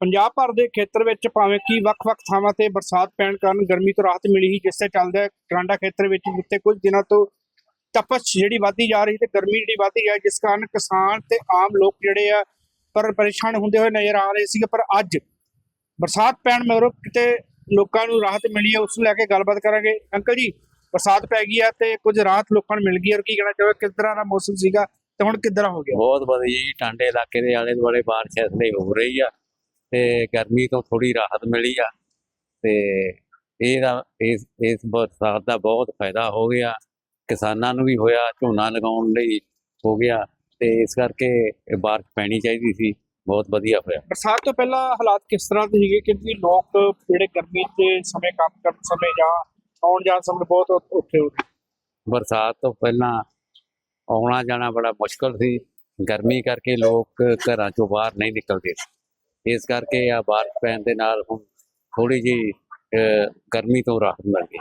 ਪੰਜਾਬ ਭਰ ਦੇ ਖੇਤਰ ਵਿੱਚ ਭਾਵੇਂ ਕਿ ਵੱਖ-ਵੱਖ ਥਾਵਾਂ ਤੇ ਬਰਸਾਤ ਪੈਣ ਕਾਰਨ ਗਰਮੀ ਤੋਂ ਰਾਹਤ ਮਿਲੀ ਹੀ ਜਿਸ ਤੇ ਚੱਲਦਾ ਟਰਾਂਡਾ ਖੇਤਰ ਵਿੱਚ ਜਿੱਥੇ ਕੁਝ ਦਿਨਾਂ ਤੋਂ ਤਪਸ਼ ਜਿਹੜੀ ਵਧਦੀ ਜਾ ਰਹੀ ਤੇ ਗਰਮੀ ਜਿਹੜੀ ਵਧਦੀ ਹੈ, ਜਿਸ ਕਾਰਨ ਕਿਸਾਨ ਤੇ ਆਮ ਲੋਕ ਜਿਹੜੇ ਆ ਪਰ ਪਰੇਸ਼ਾਨ ਹੁੰਦੇ ਹੋਏ ਨਜ਼ਰ ਆ ਰਹੇ ਸੀਗੇ। ਪਰ ਅੱਜ ਬਰਸਾਤ ਪੈਣ ਮਗਰੋਂ ਕਿਤੇ ਲੋਕਾਂ ਨੂੰ ਰਾਹਤ ਮਿਲੀ ਹੈ, ਉਸ ਨੂੰ ਲੈ ਕੇ ਗੱਲਬਾਤ ਕਰਾਂਗੇ। ਅੰਕਲ ਜੀ, ਬਰਸਾਤ ਪੈ ਗਈ ਹੈ ਤੇ ਕੁਝ ਰਾਹਤ ਲੋਕਾਂ ਨੂੰ ਮਿਲ ਗਈ ਔਰ ਕੀ ਕਹਿਣਾ ਚਾਹੋਗੇ? ਕਿਸ ਤਰ੍ਹਾਂ ਦਾ ਮੌਸਮ ਸੀਗਾ ਤੇ ਹੁਣ ਕਿੱਦਾਂ ਹੋ ਗਿਆ? ਬਹੁਤ ਵਧੀਆ ਜੀ, ਟਾਂਡੇ ਇਲਾਕੇ ਦੇ ਆਲੇ ਦੁਆਲੇ ਬਾਰਿਸ਼ ਇਸ ਲਈ ਹੋ ਰਹੀ ਆ। ਤੇ ਗਰਮੀ ਤੋਂ ਥੋੜੀ ਰਾਹਤ ਮਿਲੀ ਆ ਤੇ ਇਹਦਾ ਇਸ ਇਸ ਬਰਸਾਤ ਦਾ ਬਹੁਤ ਫਾਇਦਾ ਹੋ ਗਿਆ। ਕਿਸਾਨਾਂ ਨੂੰ ਵੀ ਹੋਇਆ ਝੋਨਾ ਲਗਾਉਣ ਲਈ ਹੋ ਗਿਆ ਤੇ ਇਸ ਕਰਕੇ ਇਹ ਬਾਰਿਸ਼ ਪੈਣੀ ਚਾਹੀਦੀ ਸੀ। ਬਹੁਤ ਵਧੀਆ ਹੋਇਆ। ਬਰਸਾਤ ਤੋਂ ਪਹਿਲਾਂ ਹਾਲਾਤ ਕਿਸ ਤਰ੍ਹਾਂ ਦੇ ਸੀਗੇ ਕਿਉਂਕਿ ਲੋਕ ਜਿਹੜੇ ਗਰਮੀ ਦੇ ਸਮੇਂ ਕੰਮ ਕਰਨ ਸਮੇਂ ਜਾਂ ਆਉਣ ਜਾਣ ਸਮੇਂ ਬਹੁਤ ਔਖੇ ਹੋ ਬਰਸਾਤ ਤੋਂ ਪਹਿਲਾਂ ਆਉਣਾ ਜਾਣਾ ਬੜਾ ਮੁਸ਼ਕਲ ਸੀ। ਗਰਮੀ ਕਰਕੇ ਲੋਕ ਘਰਾਂ ਚੋਂ ਬਾਹਰ ਨਹੀਂ ਨਿਕਲਦੇ ਸੀ। ਇਸ ਕਰਕੇ ਆ ਬਾਰਿਸ਼ ਪੈਣ ਦੇ ਨਾਲ ਹੁਣ ਥੋੜੀ ਜੀ ਗਰਮੀ ਤੋਂ ਰਾਹਤ ਮਿਲ ਗਈ।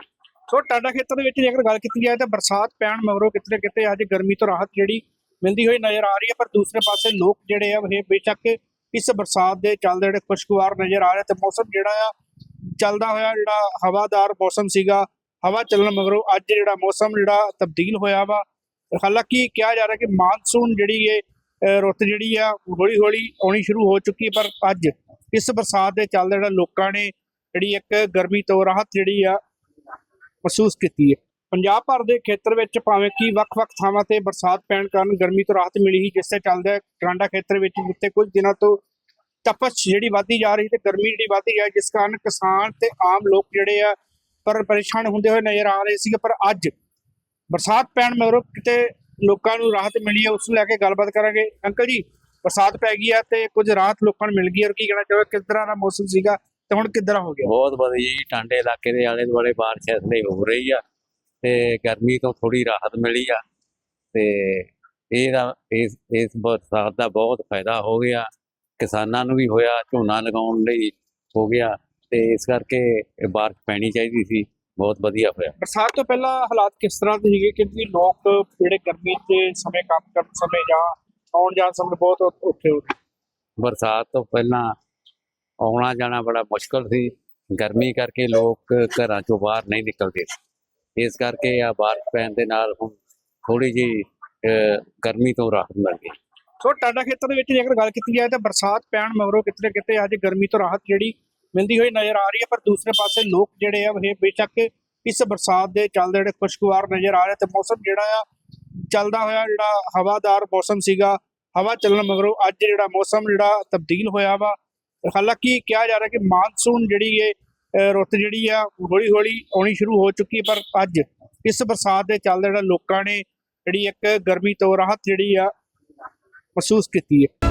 ਸੋ ਟਾਡਾ ਖੇਤਰ ਦੇ ਵਿੱਚ ਜੇਕਰ ਗੱਲ ਕੀਤੀ ਜਾਏ ਤਾਂ ਬਰਸਾਤ ਪੈਣ ਮਗਰੋਂ ਕਿਤੇ ਕਿਤੇ ਅੱਜ ਗਰਮੀ ਤੋਂ ਰਾਹਤ ਜਿਹੜੀ ਮਿਲਦੀ ਹੋਈ ਨਜ਼ਰ ਆ ਰਹੀ ਹੈ, ਪਰ ਦੂਸਰੇ ਪਾਸੇ ਲੋਕ ਜਿਹੜੇ ਆ, ਇਹ ਬੇਸ਼ੱਕ ਇਸ ਬਰਸਾਤ ਦੇ ਚੱਲਦੇ ਜਿਹੜੇ ਖੁਸ਼ਗਵਾਰ ਨਜ਼ਰ ਆ ਰਹੇ ਤੇ ਮੌਸਮ ਜਿਹੜਾ ਆ, ਚੱਲਦਾ ਹੋਇਆ ਜਿਹੜਾ ਹਵਾਦਾਰ ਮੌਸਮ ਸੀਗਾ, ਹਵਾ ਚੱਲਣ ਮਗਰੋਂ ਅੱਜ ਜਿਹੜਾ ਮੌਸਮ ਜਿਹੜਾ ਤਬਦੀਲ ਹੋਇਆ ਵਾ। ਹਾਲਾਂਕਿ ਕਿਹਾ ਜਾ ਰਿਹਾ ਕਿ ਮਾਨਸੂਨ ਜਿਹੜੀ ਇਹ ਰੁੱਤ ਜਿਹੜੀ ਆ ਹੌਲੀ ਹੌਲੀ ਆਉਣੀ ਸ਼ੁਰੂ ਹੋ ਚੁੱਕੀ ਪਰ ਅੱਜ ਇਸ ਬਰਸਾਤ ਦੇ ਚੱਲਦੇ ਜਿਹੜਾ ਲੋਕਾਂ ਨੇ ਜਿਹੜੀ ਇੱਕ ਗਰਮੀ ਤੋਂ ਰਾਹਤ ਜਿਹੜੀ ਆ ਮਹਿਸੂਸ ਕੀਤੀ ਹੈ। ਪੰਜਾਬ ਭਰ ਦੇ ਖੇਤਰ ਵਿੱਚ ਭਾਵੇਂ ਕਿ ਵੱਖ-ਵੱਖ ਥਾਵਾਂ ਤੇ ਬਰਸਾਤ ਪੈਣ ਕਾਰਨ ਗਰਮੀ ਤੋਂ ਰਾਹਤ ਮਿਲੀ ਹੀ ਜਿਸ ਤੇ ਚੱਲਦਾ ਟਰਾਂਡਾ ਖੇਤਰ ਵਿੱਚ, ਜਿੱਥੇ ਕੁਝ ਦਿਨਾਂ ਤੋਂ ਤਪਸ਼ ਜਿਹੜੀ ਵਧਦੀ ਜਾ ਰਹੀ ਤੇ ਗਰਮੀ ਜਿਹੜੀ ਵਧਦੀ ਹੈ ਜਿਸ ਕਾਰਨ ਕਿਸਾਨ ਤੇ ਆਮ ਲੋਕ ਜਿਹੜੇ ਆ ਪਰ ਪਰੇਸ਼ਾਨ ਹੁੰਦੇ ਹੋਏ ਨਜ਼ਰ ਆ ਰਹੇ ਸੀ ਪਰ ਅੱਜ ਬਰਸਾਤ ਪੈਣ ਮਗਰੋਂ ਕਿਤੇ ਲੋਕਾਂ ਨੂੰ ਰਾਹਤ ਮਿਲੀ ਹੈ, ਉਸ ਨੂੰ ਲੈ ਕੇ ਗੱਲਬਾਤ ਕਰਾਂਗੇ। ਅੰਕਲ ਜੀ, ਬਰਸਾਤ ਪੈ ਗਈ ਹੈ ਤੇ ਕੁਝ ਰਾਹਤ ਲੋਕਾਂ ਨੂੰ ਮਿਲ ਗਈ ਔਰ ਕੀ ਕਹਿਣਾ ਚਾਹੋਗੇ? ਕਿਸ ਤਰ੍ਹਾਂ ਦਾ ਮੌਸਮ ਸੀਗਾ ਤੇ ਹੁਣ ਕਿਸ ਹੋ ਗਿਆ? ਬਹੁਤ ਵਧੀਆ ਜੀ ਟਾਂਡੇ ਇਲਾਕੇ ਦੇ ਆਲੇ ਦੁਆਲੇ ਬਾਰਿਸ਼ ਇਸ ਲਈ ਹੋ ਰਹੀ ਆ ਤੇ ਗਰਮੀ ਤੋਂ ਥੋੜੀ ਰਾਹਤ ਮਿਲੀ ਆ ਤੇ ਇਹਦਾ ਇਸ ਇਸ ਬਰਸਾਤ ਦਾ ਬਹੁਤ ਫਾਇਦਾ ਹੋ ਗਿਆ। ਕਿਸਾਨਾਂ ਨੂੰ ਵੀ ਹੋਇਆ, ਝੋਨਾ ਲਗਾਉਣ ਲਈ ਹੋ ਗਿਆ ਤੇ ਇਸ ਕਰਕੇ ਬਾਰਿਸ਼ ਪੈਣੀ ਚਾਹੀਦੀ ਸੀ। ਬਹੁਤ ਵਧੀਆ ਹੋਇਆ। ਬਰਸਾਤ ਤੋਂ ਪਹਿਲਾਂ ਹਾਲਾਤ ਕਿਸ ਤਰ੍ਹਾਂ ਦੇ ਸੀਗੇ? ਕਿਉਂਕਿ ਲੋਕ ਜਿਹੜੇ ਗਰਮੀ ਦੇ ਸਮੇਂ ਕੰਮ ਕਰਨ ਸਮੇਂ ਜਾਂ ਆਉਣ ਜਾਣ ਸਮੇਂ ਬਹੁਤ ਔਖੇ ਹੋ ਬਰਸਾਤ ਤੋਂ ਪਹਿਲਾਂ ਆਉਣਾ ਜਾਣਾ ਬੜਾ ਮੁਸ਼ਕਲ ਸੀ। ਗਰਮੀ ਕਰਕੇ ਲੋਕ ਘਰਾਂ ਚੋਂ ਬਾਹਰ ਨਹੀਂ ਨਿਕਲਦੇ ਇਸ ਕਰਕੇ ਆ ਬਾਰਿਸ਼ ਪੈਣ ਦੇ ਨਾਲ ਹੁਣ ਥੋੜੀ ਜੀ ਗਰਮੀ ਤੋਂ ਰਾਹਤ ਮਿਲ ਗਈ। ਸੋ ਟਾਡਾ ਖੇਤਰ ਦੇ ਵਿੱਚ ਜੇਕਰ ਗੱਲ ਕੀਤੀ ਜਾਏ ਤਾਂ ਬਰਸਾਤ ਪੈਣ ਮਗਰੋਂ ਕਿਤੇ ਕਿਤੇ ਅੱਜ ਗਰਮੀ ਤੋਂ ਰਾਹਤ ਜਿਹੜੀ ਮਿਲਦੀ ਹੋਈ ਨਜ਼ਰ ਆ ਰਹੀ ਹੈ, ਪਰ ਦੂਸਰੇ ਪਾਸੇ ਲੋਕ ਜਿਹੜੇ ਆ, ਇਹ ਬੇਸ਼ੱਕ ਇਸ ਬਰਸਾਤ ਦੇ ਚੱਲਦੇ ਜਿਹੜੇ ਖੁਸ਼ਗਵਾਰ ਨਜ਼ਰ ਆ ਰਿਹਾ ਤੇ ਮੌਸਮ ਜਿਹੜਾ ਆ, ਚੱਲਦਾ ਹੋਇਆ ਜਿਹੜਾ ਹਵਾਦਾਰ ਮੌਸਮ ਸੀਗਾ, ਹਵਾ ਚੱਲਣ ਮਗਰੋਂ ਅੱਜ ਜਿਹੜਾ ਮੌਸਮ ਜਿਹੜਾ ਤਬਦੀਲ ਹੋਇਆ ਵਾ। ਹਾਲਾਂਕਿ ਕਿਹਾ ਜਾ ਰਿਹਾ ਕਿ ਮਾਨਸੂਨ ਜਿਹੜੀ ਇਹ ਰੁੱਤ ਜਿਹੜੀ ਆ ਹੌਲੀ ਹੌਲੀ ਆਉਣੀ ਸ਼ੁਰੂ ਹੋ ਚੁੱਕੀ ਪਰ ਅੱਜ ਇਸ ਬਰਸਾਤ ਦੇ ਚੱਲਦੇ ਜਿਹੜਾ ਲੋਕਾਂ ਨੇ ਜਿਹੜੀ ਇੱਕ ਗਰਮੀ ਤੋਂ ਰਾਹਤ ਜਿਹੜੀ ਆ, ਮਹਿਸੂਸ ਕੀਤੀ ਹੈ।